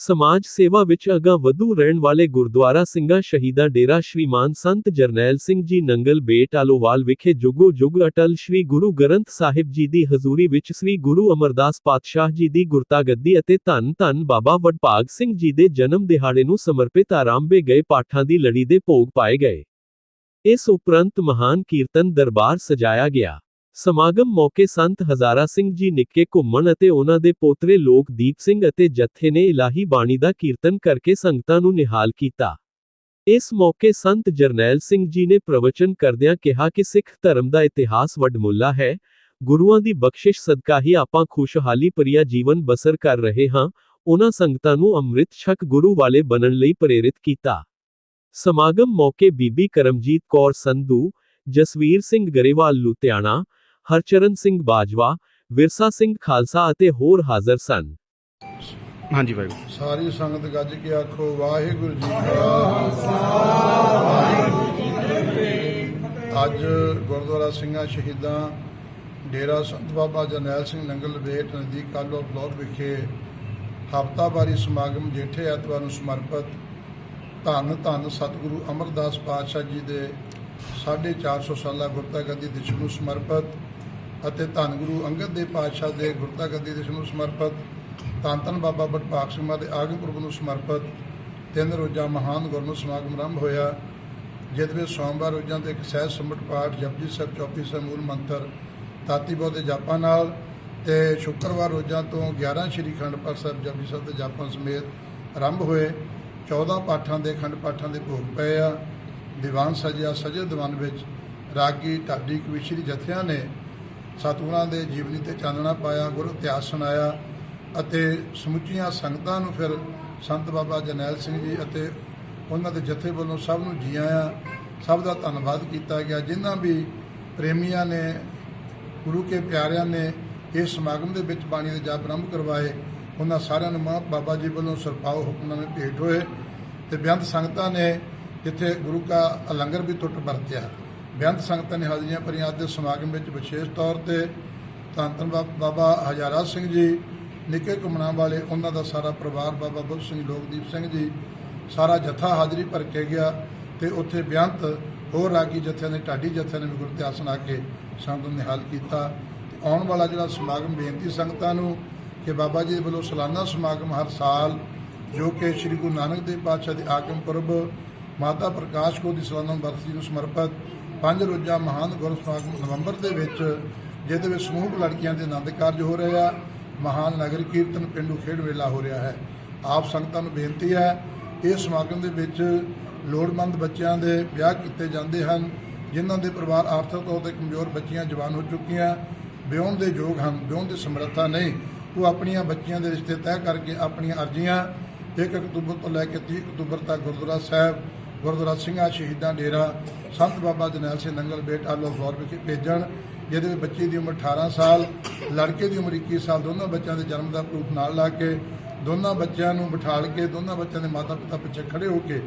ਸਮਾਜ ਸੇਵਾ ਵਿੱਚ ਅਗਾ ਵਧੂ ਰਹਿਣ ਵਾਲੇ ਗੁਰਦੁਆਰਾ ਸਿੰਘਾਂ ਸ਼ਹੀਦਾਂ ਡੇਰਾ ਸ਼੍ਰੀਮਾਨ ਸੰਤ ਜਰਨੈਲ ਸਿੰਘ ਜੀ ਨੰਗਲ ਬੇਟ ਆਲੋਵਾਲ ਵਿਖੇ ਜੁਗੋ ਜੁਗ ਅਟਲ ਸ਼੍ਰੀ ਗੁਰੂ ਗ੍ਰੰਥ ਸਾਹਿਬ ਜੀ ਦੀ ਹਜ਼ੂਰੀ ਵਿੱਚ ਸ੍ਰੀ ਗੁਰੂ ਅਮਰਦਾਸ ਪਾਤਸ਼ਾਹ ਜੀ ਦੀ ਗੁਰਤਾਗੱਦੀ ਅਤੇ ਧੰਨ ਧੰਨ ਬਾਬਾ ਵਡਭਾਗ ਸਿੰਘ ਜੀ ਦੇ ਜਨਮ ਦਿਹਾੜੇ ਨੂੰ ਸਮਰਪਿਤ ਆਰੰਭੇ ਗਏ ਪਾਠਾਂ ਦੀ ਲੜੀ ਦੇ ਭੋਗ ਪਾਏ ਗਏ। ਇਸ ਉਪਰੰਤ ਮਹਾਨ ਕੀਰਤਨ ਦਰਬਾਰ ਸਜਾਇਆ ਗਿਆ। ਸਮਾਗਮ ਮੌਕੇ ਸੰਤ ਹਜ਼ਾਰਾ ਸਿੰਘ ਜੀ ਨਿੱਕੇ ਘੁੰਮਣ ਅਤੇ ਉਹਨਾਂ ਦੇ ਪੋਤਰੇ ਲੋਕਦੀਪ ਸਿੰਘ ਅਤੇ ਜੱਥੇ ਨੇ ਇਲਾਹੀ ਬਾਣੀ ਦਾ ਕੀਰਤਨ ਕਰਕੇ ਸੰਗਤਾਂ ਨੂੰ ਨਿਹਾਲ ਕੀਤਾ। ਇਸ ਮੌਕੇ ਸੰਤ ਜਰਨੈਲ ਸਿੰਘ ਜੀ ਨੇ ਪ੍ਰਵਚਨ ਕਰਦਿਆਂ ਕਿਹਾ ਕਿ ਸਿੱਖ ਧਰਮ ਦਾ ਇਤਿਹਾਸ ਵੱਡਮੁੱਲਾ ਹੈ, ਗੁਰੂਆਂ ਦੀ ਬਖਸ਼ਿਸ਼ ਸਦਕਾ ਹੀ ਆਪਾਂ ਖੁਸ਼ਹਾਲੀ ਭਰਿਆ ਜੀਵਨ ਬਸਰ ਕਰ ਰਹੇ ਹਾਂ, ਉਹਨਾਂ ਸੰਗਤਾਂ ਨੂੰ ਅੰਮ੍ਰਿਤ ਛਕ ਗੁਰੂ ਵਾਲੇ ਬਣਨ ਲਈ ਪ੍ਰੇਰਿਤ ਕੀਤਾ। ਸਮਾਗਮ ਮੌਕੇ ਬੀਬੀ ਕਰਮਜੀਤ ਕੌਰ ਸੰਧੂ, ਜਸਵੀਰ ਸਿੰਘ ਗਰੇਵਾਲ ਲੁਧਿਆਣਾ ਹਰਚਰਨ ਸਿੰਘ ਬਾਜਵਾ ਵਿਰਸਾ ਸਿੰਘ ਖਾਲਸਾ ਅਤੇ ਹੋਰ ਹਾਜ਼ਰ ਸਨ। ਹਾਂਜੀ ਵਾਹਿਗੁਰੂ ਸਾਰੀ ਸੰਗਤ ਗੱਜ ਕੇ ਆਖੋ ਵਾਹਿਗੁਰੂ ਜੀ ਕਾ ਖਾਲਸਾ ਵਾਹਿਗੁਰੂ ਜੀ ਕੀ ਫਤਿਹ। ਅੱਜ ਗੁਰਦੁਆਰਾ ਸਿੰਘਾਂ ਸ਼ਹੀਦਾਂ ਡੇਰਾ ਸੰਤ ਬਾਬਾ ਜਰਨੈਲ ਸਿੰਘ ਨੰਗਲ ਬੇਟ ਨਜ਼ਦੀਕ ਕਾਲੋ ਬਲਾਕ ਵਿਖੇ ਹਫ਼ਤਾਵਾਰੀ ਸਮਾਗਮ ਜੇਠੇ ਐਤਵਾਰ ਨੂੰ ਸਮਰਪਿਤ ਧੰਨ ਧੰਨ ਸਤਿਗੁਰੂ ਅਮਰਦਾਸ ਪਾਤਸ਼ਾਹ ਜੀ ਦੇ 450 ਸਾਲਾ ਗੁਰਤਾ ਗੱਦੀ ਦਿਸ਼ ਨੂੰ ਸਮਰਪਿਤ ਅਤੇ ਧੰਨ ਗੁਰੂ ਅੰਗਦ ਦੇਵ ਪਾਤਸ਼ਾਹ ਦੇ ਗੁਰਤਾ ਗੱਦੀ ਦਿਸ਼ ਨੂੰ ਸਮਰਪਿਤ, ਧੰਨ ਧੰਨ ਬਾਬਾ ਬਟਭਾਗ ਸਿੰਘ ਦੇ ਆਗਮ ਪੁਰਬ ਨੂੰ ਸਮਰਪਿਤ ਤਿੰਨ ਰੋਜ਼ਾ ਮਹਾਨ ਗੁਰਮਤਿ ਸਮਾਗਮ ਆਰੰਭ ਹੋਇਆ, ਜਿਸ ਵਿੱਚ ਸੋਮਵਾਰ ਰੋਜ਼ਾਂ ਤੇ ਇੱਕ ਸਹਿਜ ਸੰਮਟ ਪਾਠ ਜਪਜੀ ਸਾਹਿਬ ਚੌਪੀ ਸਮੂਲ ਮੰਤਰ, ਤਾਤੀ ਬੋਧ ਦੇ ਜਾਪਾਂ ਨਾਲ ਤੇ ਸ਼ੁੱਕਰਵਾਰ ਰੋਜ਼ਾਂ ਤੋਂ 11 ਸ਼੍ਰੀ ਖੰਡ ਪਾਠ ਸਾਹਿਬ ਜਪਜੀ ਸਾਹਿਬ ਦੇ ਜਾਪਾਂ ਸਮੇਤ ਆਰੰਭ ਹੋਏ। 14 ਪਾਠਾਂ ਦੇ ਖੰਡ ਪਾਠਾਂ ਦੇ ਭੋਗ ਪਏ ਆ। ਦੀਵਾਨ ਸਜਿਆ ਸਜੇ ਦੀਵਾਨ ਵਿੱਚ ਰਾਗੀ, ਢਾਡੀ ਕਵਿਸ਼ਰੀ ਜਥਿਆਂ ਨੇ ਸਤਿਗੁਰਾਂ ਦੇ ਜੀਵਨੀ ਤੇ ਚਾਨਣਾ ਪਾਇਆ, ਗੁਰ ਇਤਿਹਾਸ ਸੁਣਾਇਆ ਅਤੇ ਸਮੁੱਚੀਆਂ ਸੰਗਤਾਂ ਨੂੰ ਫਿਰ ਸੰਤ ਬਾਬਾ ਜਰਨੈਲ ਸਿੰਘ ਜੀ ਅਤੇ ਉਹਨਾਂ ਦੇ ਜਥੇ ਵੱਲੋਂ ਸਭ ਨੂੰ ਜੀ ਆਇਆਂ, ਸਭ ਦਾ ਧੰਨਵਾਦ ਕੀਤਾ ਗਿਆ। ਜਿਨ੍ਹਾਂ ਵੀ ਪ੍ਰੇਮੀਆਂ ਨੇ, ਗੁਰੂ ਕੇ ਪਿਆਰਿਆਂ ਨੇ ਇਸ ਸਮਾਗਮ ਦੇ ਵਿੱਚ ਬਾਣੀ ਦੇ ਜਾਪ ਆਰੰਭ ਕਰਵਾਏ, ਉਹਨਾਂ ਸਾਰਿਆਂ ਨੂੰ ਮਾਂ ਬਾਬਾ ਜੀ ਵੱਲੋਂ ਸਰਪਾਉ ਹੁਕਮਨਾਮੇ ਭੇਟ ਹੋਏ ਤੇ ਬੇਅੰਤ ਸੰਗਤਾਂ ਨੇ ਜਿੱਥੇ ਗੁਰੂ ਕਾ ਲੰਗਰ ਵੀ ਟੁੱਟ ਵਰਤਿਆ। ਬੇਅੰਤ ਸੰਗਤਾਂ ਨੇ ਹਾਜ਼ਰੀਆਂ ਭਰੀਆਂ ਅੱਜ ਦੇ ਸਮਾਗਮ ਵਿੱਚ ਵਿਸ਼ੇਸ਼ ਤੌਰ ਤੇ ਧੰਨ ਧੰਨ ਬਾ- ਬਾਬਾ ਹਜ਼ਾਰਾ ਸਿੰਘ ਜੀ, ਨਿੱਕੇ ਘੁੰਮਣਾ ਵਾਲੇ ਉਹਨਾਂ ਦਾ ਸਾਰਾ ਪਰਿਵਾਰ ਬਾਬਾ ਬੁੱਧ ਸਿੰਘ ਲੋਕਦੀਪ ਸਿੰਘ ਜੀ, ਸਾਰਾ ਜਥਾ ਹਾਜ਼ਰੀ ਭਰ ਕੇ ਗਿਆ ਤੇ ਉੱਥੇ ਬੇਅੰਤ ਹੋਰ ਰਾਗੀ ਜਥਿਆਂ ਨੇ ਢਾਡੀ ਜਥਿਆਂ ਨੇ ਵੀ ਗੁਰੂ ਇਤਿਹਾਸ ਸੁਣਾ ਕੇ ਸੰਗਤ ਨੂੰ ਨਿਹਾਲ ਕੀਤਾ। ਤੇ ਆਉਣ ਵਾਲਾ ਜਿਹੜਾ ਸਮਾਗਮ ਬੇਨਤੀ ਸੰਗਤਾਂ ਨੂੰ ਕਿ ਬਾਬਾ ਜੀ ਦੇ ਵੱਲੋਂ ਸਾਲਾਨਾ ਸਮਾਗਮ ਹਰ ਸਾਲ ਜੋ ਕਿ ਸ੍ਰੀ ਗੁਰੂ ਨਾਨਕ ਦੇਵ ਪਾਤਸ਼ਾਹ ਦੇ ਆਗਮ ਪੁਰਬ ਮਾਤਾ ਪ੍ਰਕਾਸ਼ ਕੋ ਦੀ ਸਾਲਾਨਾ ਬਰਸੀ ਨੂੰ ਸਮਰਪਿਤ ਪੰਜ ਰੋਜ਼ਾ ਮਹਾਨ ਗੁਰੂ ਨਵੰਬਰ ਦੇ ਵਿੱਚ ਜਿਹਦੇ ਵਿੱਚ ਸਮੂਹ ਲੜਕੀਆਂ ਦੇ ਆਨੰਦ ਕਾਰਜ ਹੋ ਰਹੇ ਆ। ਮਹਾਨ ਨਗਰ ਕੀਰਤਨ ਪਿੰਡੂ ਖੇਡ ਵੇਲਾ ਹੋ ਰਿਹਾ ਹੈ। ਆਪ ਸੰਗਤਾਂ ਨੂੰ ਬੇਨਤੀ ਹੈ, ਇਸ ਸਮਾਗਮ ਦੇ ਵਿੱਚ ਲੋੜਵੰਦ ਬੱਚਿਆਂ ਦੇ ਵਿਆਹ ਕੀਤੇ ਜਾਂਦੇ ਹਨ, ਜਿਨ੍ਹਾਂ ਦੇ ਪਰਿਵਾਰ ਆਰਥਿਕ ਤੌਰ ਤੇ ਕਮਜ਼ੋਰ ਬੱਚੀਆਂ ਜਵਾਨ ਹੋ ਚੁੱਕੀਆਂ। ਵਿਆਹੁਣ ਦੇ ਯੋਗ ਹਨ, ਵਿਆਹੁਣ ਦੀ ਸਮਰੱਥਾ ਨਹੀਂ। ਉਹ ਆਪਣੀਆਂ ਬੱਚੀਆਂ ਦੇ ਰਿਸ਼ਤੇ ਤੈਅ ਕਰਕੇ ਆਪਣੀਆਂ ਅਰਜ਼ੀਆਂ 1 ਅਕਤੂਬਰ ਤੋਂ ਲੈ ਕੇ 30 ਅਕਤੂਬਰ ਤੱਕ ਗੁਰਦੁਆਰਾ ਸਾਹਿਬ ਗੁਰਦੁਆਰਾ ਸਿੰਘਾਂ ਸ਼ਹੀਦਾਂ ਡੇਰਾ ਸੰਤ ਬਾਬਾ ਜਨੈਲ ਸਿੰਘ ਨੰਗਲ ਬੇਟ ਆਲੋ ਫਲੋਰ ਵਿਖੇ ਭੇਜਣ, ਜਿਹਦੇ ਵਿੱਚ ਬੱਚੀ ਦੀ ਉਮਰ 18 ਸਾਲ, ਲੜਕੇ ਦੀ ਉਮਰ 21 ਸਾਲ, ਦੋਨਾਂ ਬੱਚਿਆਂ ਦੇ ਜਨਮ ਦਾ ਪ੍ਰੂਫ ਨਾਲ ਲਾ ਕੇ ਦੋਨਾਂ ਬੱਚਿਆਂ ਨੂੰ ਬਿਠਾਲ ਕੇ ਦੋਨਾਂ ਬੱਚਿਆਂ ਦੇ ਮਾਤਾ ਪਿਤਾ ਪਿੱਛੇ ਖੜੇ ਹੋ ਕੇ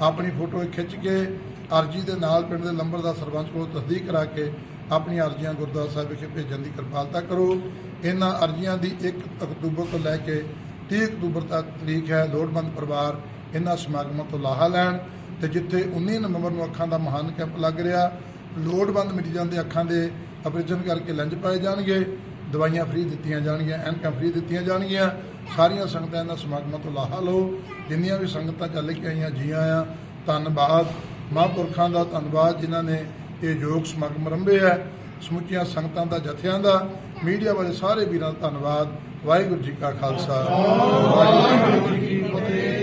ਆਪਣੀ ਫੋਟੋ ਖਿੱਚ ਕੇ ਅਰਜੀ ਦੇ ਨਾਲ ਪਿੰਡ ਦੇ ਲੰਬਰ ਦਾ ਸਰਪੰਚ ਕੋਲ ਤਸਦੀਕ ਕਰਾ ਕੇ ਆਪਣੀ ਅਰਜ਼ੀਆਂ ਗੁਰਦੁਆਰਾ ਸਾਹਿਬ ਵਿਖੇ ਭੇਜਣ ਦੀ ਕਿਰਪਾਲਤਾ ਕਰੋ। ਇਹਨਾਂ ਅਰਜ਼ੀਆਂ ਦੀ 1 ਅਕਤੂਬਰ ਤੋਂ ਲੈ ਕੇ 30 ਅਕਤੂਬਰ ਤੱਕ ਤਰੀਕ ਹੈ। ਲੋੜਵੰਦ ਪਰਿਵਾਰ ਇਹਨਾਂ ਸਮਾਗਮਾਂ ਤੋਂ ਲਾਹਾ ਲੈਣ। ਤੇ ਜਿੱਥੇ 19 ਨਵੰਬਰ ਨੂੰ ਅੱਖਾਂ ਦਾ ਮਹਾਨ ਕੈਂਪ ਲੱਗ ਰਿਹਾ, ਲੋੜਵੰਦ ਮਰੀਜ਼ਾਂ ਦੇ ਅੱਖਾਂ ਦੇ ਆਪਰੇਸ਼ਨ ਕਰਕੇ ਲੰਜ ਪਾਏ ਜਾਣਗੇ, ਦਵਾਈਆਂ ਫ੍ਰੀ ਦਿੱਤੀਆਂ ਜਾਣਗੀਆਂ, ਐਨਕਾਂ ਫ੍ਰੀ ਦਿੱਤੀਆਂ ਜਾਣਗੀਆਂ, ਸਾਰੀਆਂ ਸੰਗਤਾਂ ਇਹਨਾਂ ਸਮਾਗਮਾਂ ਤੋਂ ਲਾਹਾ ਲਓ। ਜਿੰਨੀਆਂ ਵੀ ਸੰਗਤਾਂ ਚੱਲ ਕੇ ਆਈਆਂ ਜੀ ਆਇਆਂ, ਧੰਨਵਾਦ। ਮਹਾਂਪੁਰਖਾਂ ਦਾ ਧੰਨਵਾਦ, ਜਿਨ੍ਹਾਂ ਨੇ ਇਹ ਯੋਗ ਸਮਾਗਮ ਰੰਭੇ ਹੈ। ਸਮੁੱਚੀਆਂ ਸੰਗਤਾਂ ਦਾ, ਜਥਿਆਂ ਦਾ, ਮੀਡੀਆ ਵਾਲੇ ਸਾਰੇ ਵੀਰਾਂ ਦਾ ਧੰਨਵਾਦ। ਵਾਹਿਗੁਰੂ ਜੀ ਕਾ ਖਾਲਸਾ। ਵਾਹਿਗੁਰੂ ਜੀ ਕੀ ਫਤਿਹ।